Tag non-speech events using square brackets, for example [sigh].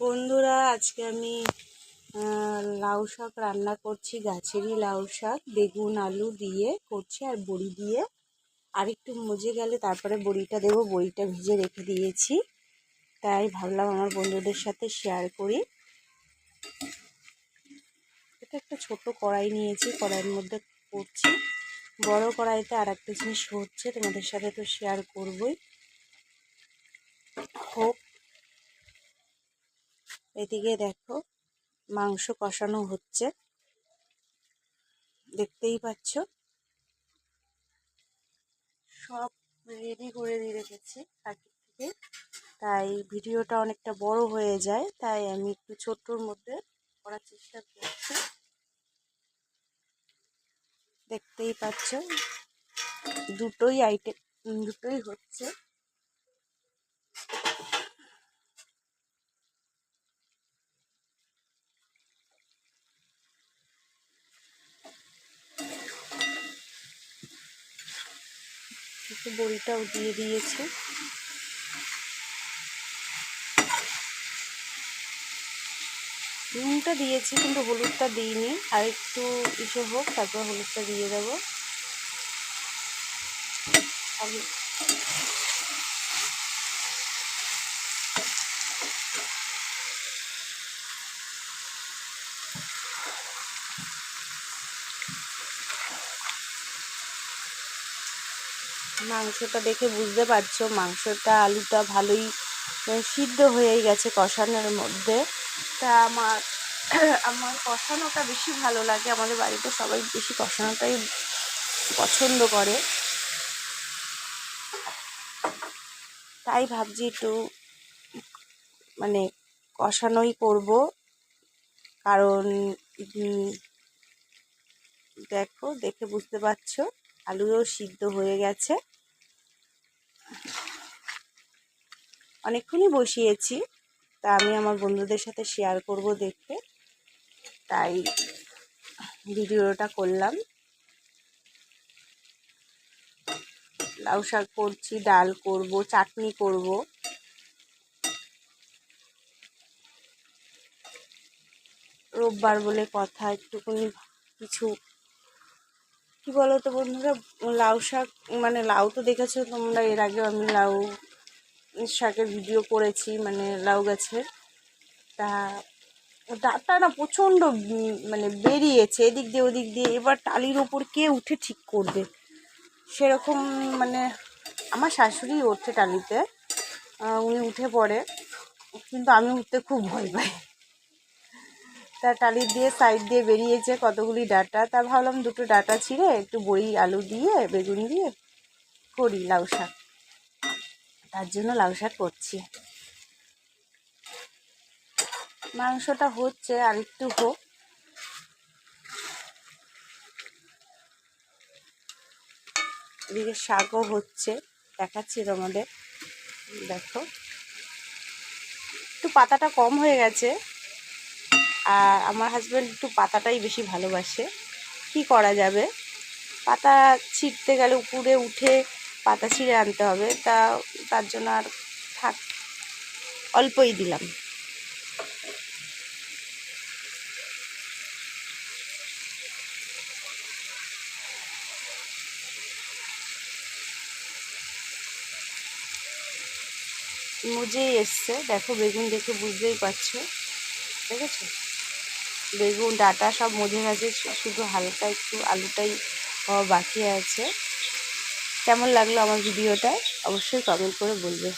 বন্ধুরা, আজকে আমি লাউ শাক রান্না করছি, গাছেরই লাউ শাক, বেগুন, আলু দিয়ে করছি আর বড়ি দিয়ে। আর একটু মজে গেলে তারপরে বড়িটা দেবো, বড়িটা ভিজে রেখে দিয়েছি। তাই ভাবলাম আমার বন্ধুদের সাথে শেয়ার করি। এটা একটা ছোট কড়াই নিয়েছি, কড়াইয়ের মধ্যে করছি। বড় কড়াইতে আর একটা জিনিস হচ্ছে, তোমাদের সাথে তো শেয়ার করবই হোক এদিকে দেখো মাংস কষানো হচ্ছে। দেখতেই পাচ্ছ? সব রেডি করে দিয়ে রেখেছি আগে থেকে। তাই ভিডিওটা অনেকটা বড় হয়ে যায়, তাই আমি একটু ছোট্টর মধ্যে করার চেষ্টা করছি। দেখতেই পাচ্ছ? দুটোই আইটেম দুটোই হচ্ছে। বড়িটাও দিয়ে দিয়েছে। নুনটা দিয়েছি, কিন্তু হলুদটা দিইনি। আর একটু ইসে হোক, তারপর হলুদটা দিয়ে দেবো। আমি মাংসটা দেখে বুঝতে পারছ, মাংসটা আলুটা ভালোই সিদ্ধ হয়ে গেছে কষানোর মধ্যে। তা আমার [clears throat] আমার কষানোটা বেশি ভালো লাগে, আমাদের বাড়িতে সবাই বেশি কষানোটাই পছন্দ করে। তাই ভাবছি একটু মানে কষানোই করব, কারণ দেখো, দেখে বুঝতে পারছ। আলুও সিদ্ধ হয়ে গেছে। অনেকক্ষণই বসিয়েছি, তা আমি আমার বন্ধুদের সাথে শেয়ার করব দেখে তাই ভিডিওটা করলাম। লাউ শাক করছি, ডাল করব, চাটনি করব। রোববার বলে কথা একটুখানি কিছু কি বলো তো বন্ধুরা? লাউ শাক মানে লাউ তো দেখেছ তোমরা, এর আগে আমি লাউ শাকের ভিডিও করেছি মানে লাউ গাছের। তা ডাটা না প্রচণ্ড মানে বেরিয়েছে, এদিক দিয়ে ওদিক দিয়ে। এবার টালির ওপর কে উঠে ঠিক করবে? সেরকম মানে আমার শাশুড়ি ওঠে টালিতে উনি উঠে পড়ে, কিন্তু আমি উঠতে খুব ভয় পাই। তা টালি দিয়ে সাইড দিয়ে বেরিয়েছে কতগুলি ডাটা? তা ভাবলাম দুটো ডাটা ছিঁড়ে একটু বড়ি, আলু দিয়ে, বেগুন দিয়ে করি লাউ শাক। তার জন্য লাউ শাক করছি। মাংসটা হচ্ছে আর একটু হোক। এদিকে শাকও হচ্ছে। দেখাচ্ছি তোমাদের। দেখো। একটু পাতাটা কম হয়ে গেছে। আর আমার হাজব্যান্ড একটু পাতাটাই বেশি ভালোবাসে। কি করা যাবে? পাতা ছিঁড়তে গেলে উপরে উঠে পাতা ছিঁড়ে আনতে হবে। তা, তার জন্য আর থাক, অল্পই দিলাম। মুজেই এসছে। দেখো, বেগুন দেখে বুঝতেই পারছ। দেখেছ? বেগুন, ডাটা সব মজে গেছে শুধু হালকা একটু আলুটাই বাকি আছে। কেমন লাগল আমার ভিডিওটা? অবশ্যই কমেন্ট করে বলবে।